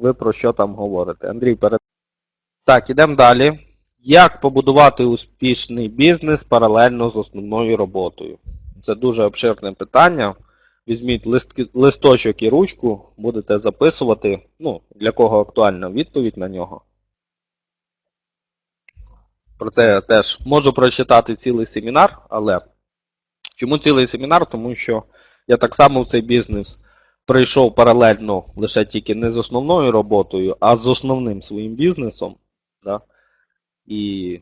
ви про що там говорите. Андрій, перед. Так, ідемо далі. Як побудувати успішний бізнес паралельно з основною роботою? Це дуже обширне питання. Візьміть листки, листочок і ручку, будете записувати, ну, для кого актуальна відповідь на нього. Проте я теж можу прочитати цілий семінар, але чому цілий семінар? Тому що я так само в цей бізнес прийшов паралельно лише тільки не з основною роботою, а з основним своїм бізнесом. Да? І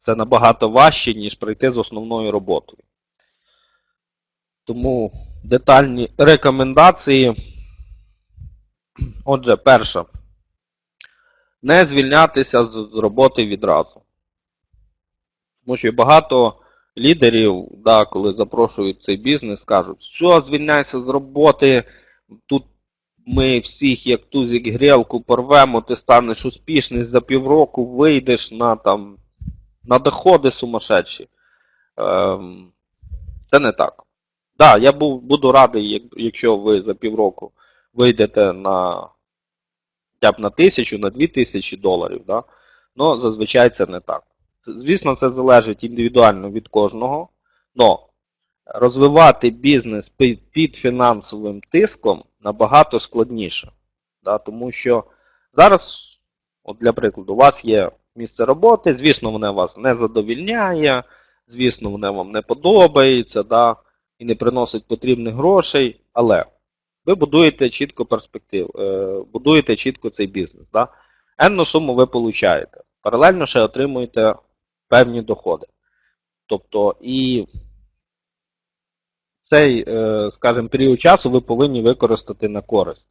це набагато важче, ніж прийти з основною роботою. Тому детальні рекомендації. Отже, перша. Не звільнятися з роботи відразу. Тому що багато лідерів, да, коли запрошують цей бізнес, кажуть, що звільняйся з роботи, тут ми всіх, як тузик грілку, порвемо, ти станеш успішний за півроку, вийдеш на там на доходи сумасшедші. Ем, це не так. Так, да, я буду радий, якщо ви за півроку вийдете на хоча б на тисячу, на дві тисячі доларів, да? але зазвичай це не так. Звісно, це залежить індивідуально від кожного, але розвивати бізнес під, під фінансовим тиском набагато складніше. Да? Тому що зараз, от для прикладу, у вас є місце роботи, звісно, воно вас не задовільняє, звісно, воно вам не подобається, да? і не приносить потрібних грошей, але ви будуєте чітко перспектив, е, будуєте чітко цей бізнес. Да? Енну суму ви получаєте. Паралельно ще отримуєте певні доходи. Тобто і цей, е, скажімо, період часу ви повинні використати на користь.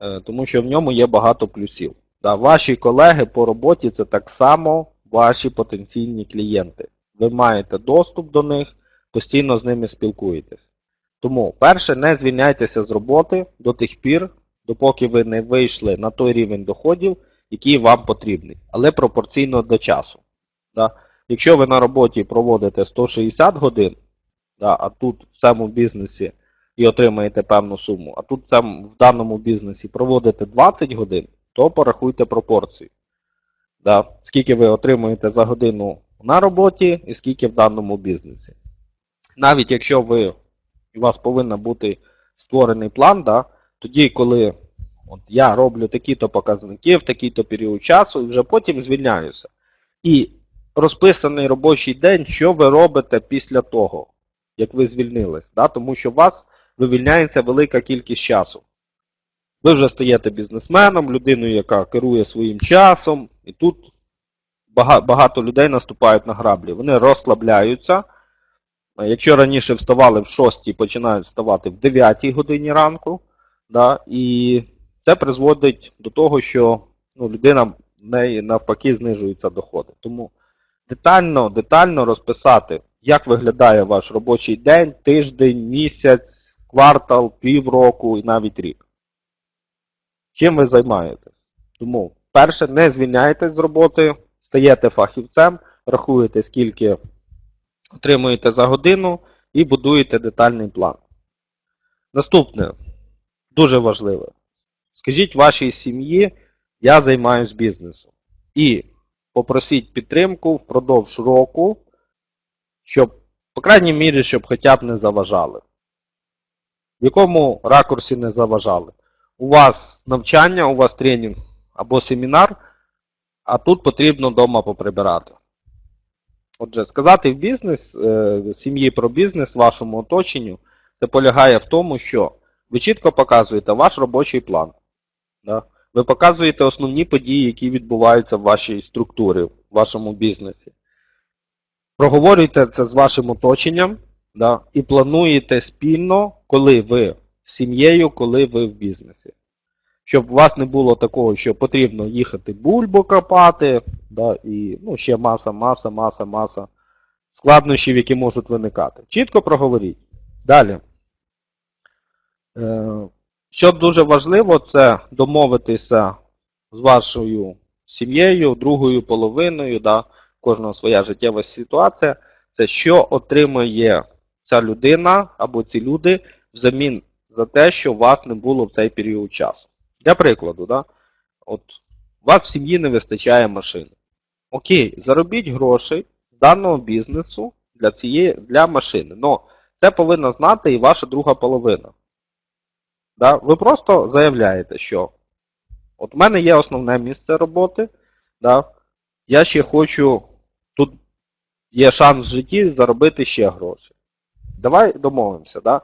Е, Тому що в ньому є багато плюсів. Ваші колеги по роботі це так само ваші потенційні клієнти. Ви маєте доступ до них, постійно з ними спілкуєтесь. Тому, перше, не звільняйтеся з роботи до тих пір, допоки ви не вийшли на той рівень доходів, який вам потрібний, але пропорційно до часу. Да? Якщо ви на роботі проводите 160 годин, да, а тут в цьому бізнесі і отримаєте певну суму, а тут в, даному бізнесі проводите 20 годин, то порахуйте пропорції. Да? Скільки ви отримуєте за годину на роботі і скільки в даному бізнесі. Навіть якщо ви у вас повинен бути створений план, да, тоді, коли от я роблю такі-то показники в такий-то період часу, і вже потім звільняюся. І розписаний робочий день, що ви робите після того, як ви звільнились, да, тому що у вас вивільняється велика кількість часу. Ви вже стаєте бізнесменом, людиною, яка керує своїм часом, і тут багато людей наступають на граблі. Вони розслабляються. Якщо раніше вставали в 6, починають вставати в 9 годині ранку, да, і це призводить до того, що ну, людина в неї навпаки знижуються доходи. Тому детально, детально розписати, як виглядає ваш робочий день, тиждень, місяць, квартал, півроку і навіть рік. Чим ви займаєтесь? Тому, перше, не звільняйтесь з роботи, стаєте фахівцем, рахуєте, скільки отримуєте за годину і будуєте детальний план. Наступне, дуже важливе. Скажіть вашій сім'ї, я займаюсь бізнесом. І попросіть підтримку впродовж року, щоб, по крайній мірі, щоб хоча б не заважали. В якому ракурсі не заважали? У вас навчання, у вас тренінг або семінар, а тут потрібно вдома поприбирати. Отже, сказати в бізнес, е, сім'ї про бізнес вашому оточенню, це полягає в тому, що ви чітко показуєте ваш робочий план. Да? Ви показуєте основні події, які відбуваються в вашій структурі, в вашому бізнесі. Проговорюйте це з вашим оточенням да? і плануєте спільно, коли ви з сім'єю, коли ви в бізнесі. Щоб у вас не було такого, що потрібно їхати бульбу копати, да, і ну, ще маса, маса, маса, маса складнощів, які можуть виникати. Чітко проговоріть. Далі. Е, що дуже важливо, це домовитися з вашою сім'єю, другою половиною, да, кожного своя життєва ситуація. Це що отримує ця людина або ці люди взамін за те, що вас не було в цей період часу. Для прикладу, да? От у вас в сім'ї не вистачає машини. Окей, заробіть грошей з даного бізнесу для цієї для машини. Но це повинна знати і ваша друга половина. Да? Ви просто заявляєте, що от у мене є основне місце роботи. Да? Я ще хочу, тут є шанс в житті заробити ще гроші. Давай домовимося. Да?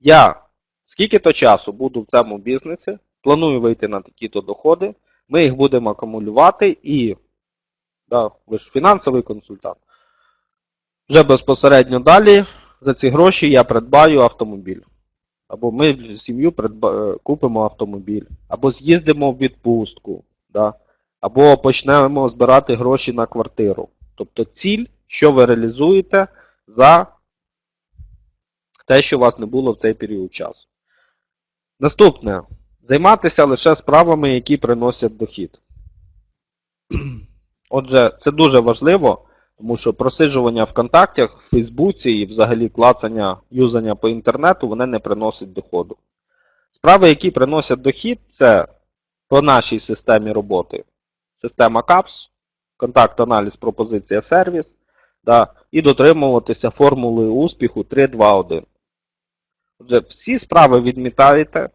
Я скільки-то часу буду в цьому бізнесі, планую вийти на такі-то доходи, ми їх будемо акумулювати і, да, ви ж фінансовий консультант. Вже безпосередньо далі за ці гроші я придбаю автомобіль. Або ми з сім'ю придба... е, купимо автомобіль, або з'їздимо в відпустку, да? або почнемо збирати гроші на квартиру. Тобто ціль, що ви реалізуєте за те, що у вас не було в цей період часу. Наступне. Займатися лише справами, які приносять дохід. Отже, це дуже важливо, тому що просиджування в контактах, в Фейсбуці і взагалі клацання, юзання по інтернету, вони не приносять доходу. Справи, які приносять дохід, це по нашій системі роботи. Система CAPS, контакт, аналіз, пропозиція, сервіс, да, і дотримуватися формули успіху 3-2-1. Отже, всі справи відмітаєте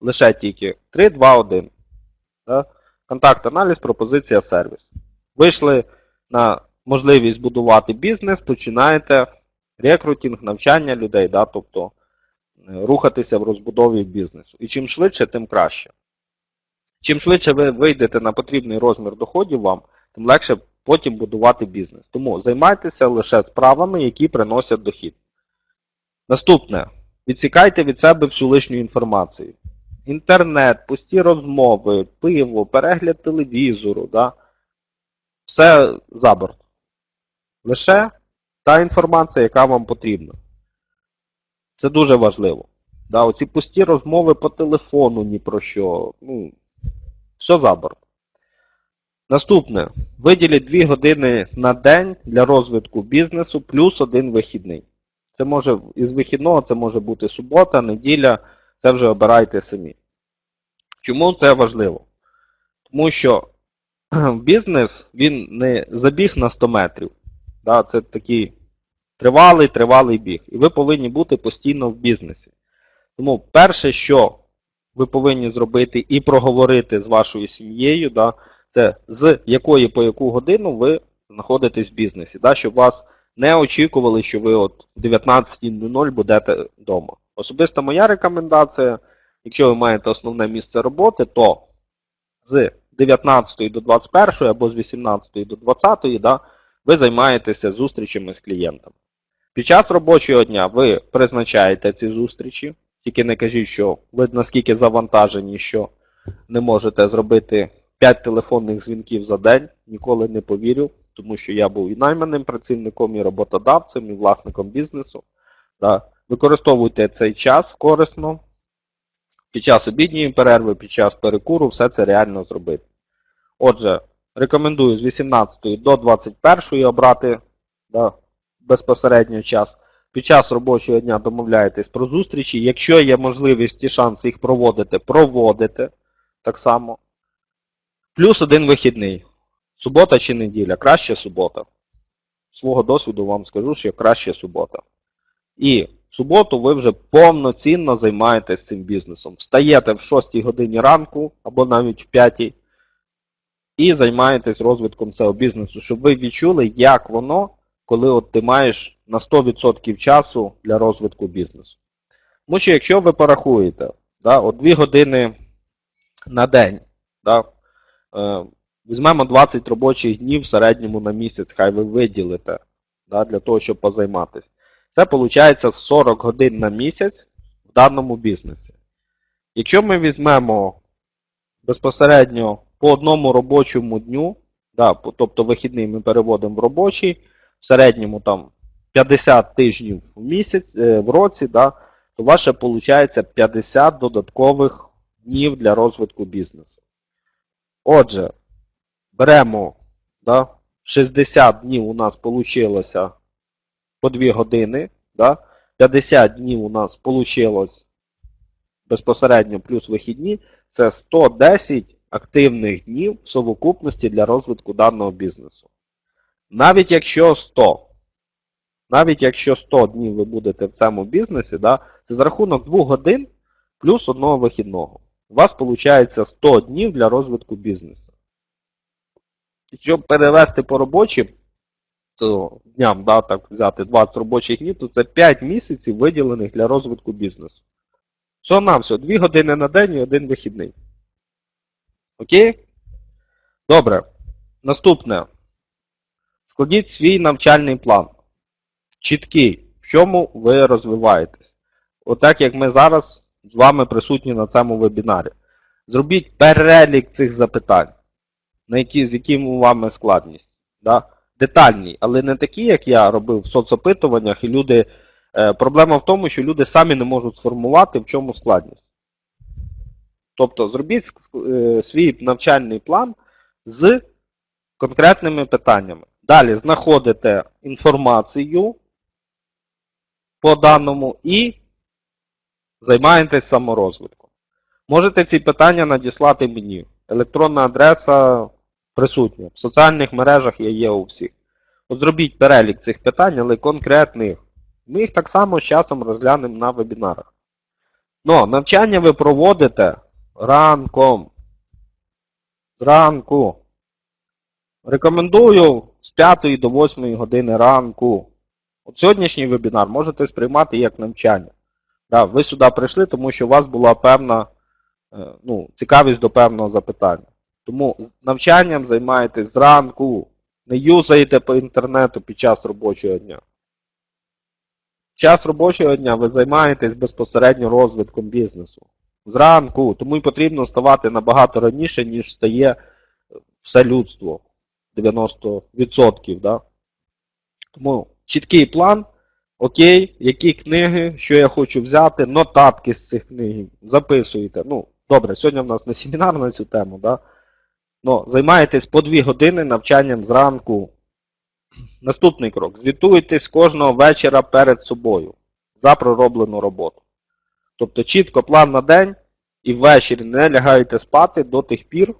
лише тільки 3-2-1. Да? Контакт, аналіз, пропозиція, сервіс. Вийшли на можливість будувати бізнес, починаєте рекрутинг, навчання людей, да? тобто е, рухатися в розбудові бізнесу. І чим швидше, тим краще. Чим швидше ви вийдете на потрібний розмір доходів вам, тим легше потім будувати бізнес. Тому займайтеся лише справами, які приносять дохід. Наступне. Відсікайте від себе всю лишню інформацію. Інтернет, пусті розмови, пиво, перегляд телевізору, да? все за борт. Лише та інформація, яка вам потрібна. Це дуже важливо. Да? Оці пусті розмови по телефону ні про що. Ну, все за борт. Наступне. Виділіть 2 години на день для розвитку бізнесу плюс один вихідний. Це може із вихідного це може бути субота, неділя, це вже обирайте самі. Чому це важливо? Тому що бізнес він не забіг на 100 метрів. Да, Це такий тривалий, тривалий біг. І ви повинні бути постійно в бізнесі. Тому перше, що ви повинні зробити і проговорити з вашою сім'єю, да, це з якої по яку годину ви знаходитесь в бізнесі, да, щоб вас не очікували, що ви от в 19.00 будете вдома. Особисто моя рекомендація, якщо ви маєте основне місце роботи, то з 19 до 21 або з 18 до 20 да, ви займаєтеся зустрічами з клієнтами. Під час робочого дня ви призначаєте ці зустрічі, тільки не кажіть, що ви наскільки завантажені, що не можете зробити 5 телефонних дзвінків за день, ніколи не повірю, тому що я був і найманим працівником, і роботодавцем, і власником бізнесу. Да. Використовуйте цей час корисно. Під час обідньої перерви, під час перекуру, все це реально зробити. Отже, рекомендую з 18 до 21 обрати да, безпосередньо час. Під час робочого дня домовляєтесь про зустрічі. Якщо є можливість і шанс їх проводити, проводите так само. Плюс один вихідний. Субота чи неділя? Краще субота. Свого досвіду вам скажу, що краще субота. І в суботу ви вже повноцінно займаєтесь цим бізнесом. Встаєте в 6 годині ранку або навіть в 5 і займаєтесь розвитком цього бізнесу, щоб ви відчули, як воно, коли от ти маєш на 100% часу для розвитку бізнесу. Тому що якщо ви порахуєте, да, от 2 години на день, да, е, візьмемо 20 робочих днів в середньому на місяць, хай ви виділите да, для того, щоб позайматися. Це виходить 40 годин на місяць в даному бізнесі. Якщо ми візьмемо безпосередньо по одному робочому дню, да, тобто вихідний ми переводимо в робочий, в середньому там 50 тижнів в місяць, в році, да, то ваше виходить 50 додаткових днів для розвитку бізнесу. Отже, беремо да, 60 днів у нас вийшло по 2 години. Да? 50 днів у нас вийшло безпосередньо плюс вихідні. це 110 активних днів в совокупності для розвитку даного бізнесу. Навіть якщо 100, навіть якщо 100 днів ви будете в цьому бізнесі, да, це за рахунок 2 годин плюс одного вихідного. У вас виходить 100 днів для розвитку бізнесу. Щоб перевести по робочим, то дням, да, так взяти 20 робочих днів, то це 5 місяців виділених для розвитку бізнесу. Що на все, 2 години на день і один вихідний. Окей? Добре. Наступне. Складіть свій навчальний план. Чіткий, в чому ви розвиваєтесь. Отак, як ми зараз з вами присутні на цьому вебінарі. Зробіть перелік цих запитань, на які, з яким у вами складність. Да? Детальні, але не такі, як я робив в соцопитуваннях, і люди. Е, проблема в тому, що люди самі не можуть сформувати, в чому складність. Тобто, зробіть е, свій навчальний план з конкретними питаннями. Далі знаходите інформацію по даному і займаєтесь саморозвитком. Можете ці питання надіслати мені. Електронна адреса присутня. В соціальних мережах я є у всіх. От зробіть перелік цих питань, але конкретних. Ми їх так само з часом розглянемо на вебінарах. Но навчання ви проводите ранком. Зранку. Рекомендую з 5 до 8 години ранку. От сьогоднішній вебінар можете сприймати як навчання. Да, ви сюди прийшли, тому що у вас була певна е, ну, цікавість до певного запитання. Тому навчанням займаєтесь зранку. Не юзаєте по інтернету під час робочого дня. Час робочого дня ви займаєтесь безпосередньо розвитком бізнесу. Зранку, тому і потрібно ставати набагато раніше, ніж стає все людство. 90%. Да? Тому чіткий план. Окей, які книги, що я хочу взяти, нотатки з цих книг, записуєте. Ну, добре, сьогодні в нас не семінар на цю тему, да? Но займаєтесь по 2 години навчанням зранку. Наступний крок. Звітуйтесь кожного вечора перед собою за пророблену роботу. Тобто чітко план на день і ввечері не лягаєте спати до тих пір,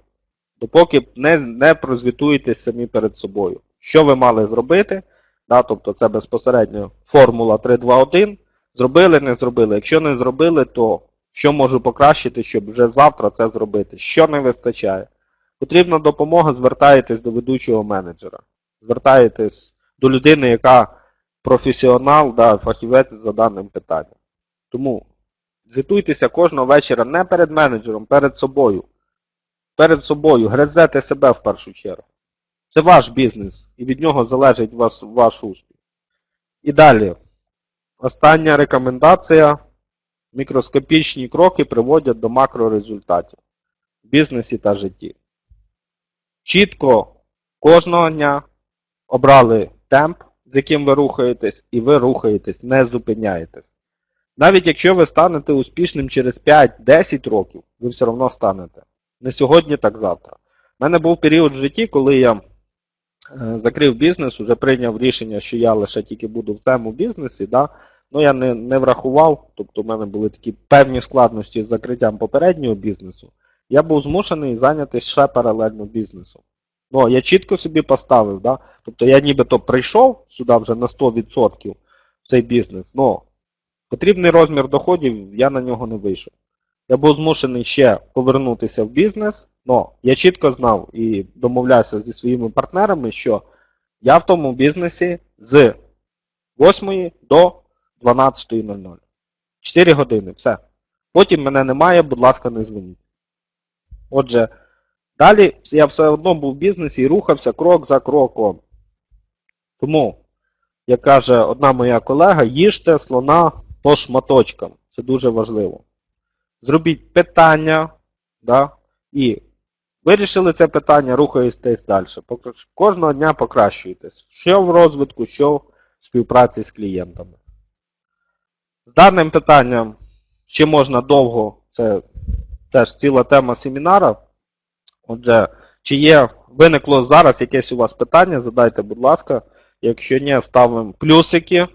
допоки не, не прозвітуєтесь самі перед собою. Що ви мали зробити? Да, тобто це безпосередньо формула 3-2-1. Зробили, не зробили. Якщо не зробили, то що можу покращити, щоб вже завтра це зробити? Що не вистачає? Потрібна допомога, звертаєтесь до ведучого менеджера. Звертаєтесь до людини, яка професіонал, да, фахівець за даним питанням. Тому звітуйтеся кожного вечора не перед менеджером, перед собою. Перед собою, гризете себе в першу чергу. Це ваш бізнес, і від нього залежить вас, ваш успіх. І далі. Остання рекомендація. Мікроскопічні кроки приводять до макрорезультатів в бізнесі та житті. Чітко кожного дня обрали темп, з яким ви рухаєтесь, і ви рухаєтесь, не зупиняєтесь. Навіть якщо ви станете успішним через 5-10 років, ви все одно станете. Не сьогодні, так завтра. У мене був період в житті, коли я е, закрив бізнес, вже прийняв рішення, що я лише тільки буду в цьому бізнесі. Да? Ну, я не, не врахував, тобто в мене були такі певні складності з закриттям попереднього бізнесу. Я був змушений зайнятися ще паралельно бізнесом. Ну, я чітко собі поставив, да? тобто я нібито прийшов сюди вже на 100% в цей бізнес, але потрібний розмір доходів, я на нього не вийшов. Я був змушений ще повернутися в бізнес, але я чітко знав і домовлявся зі своїми партнерами, що я в тому бізнесі з 8 до 12.00. 4 години, все. Потім мене немає, будь ласка, не дзвоніть. Отже, далі я все одно був в бізнесі і рухався крок за кроком. Тому, як каже одна моя колега, їжте слона по шматочкам. Це дуже важливо. Зробіть питання, да, і вирішили це питання, рухаєтесь далі. Кожного дня покращуєтесь. Що в розвитку, що в співпраці з клієнтами. З даним питанням ще можна довго, це теж ціла тема семінара. Отже, чи є, виникло зараз якесь у вас питання, задайте, будь ласка. Якщо ні, ставимо плюсики.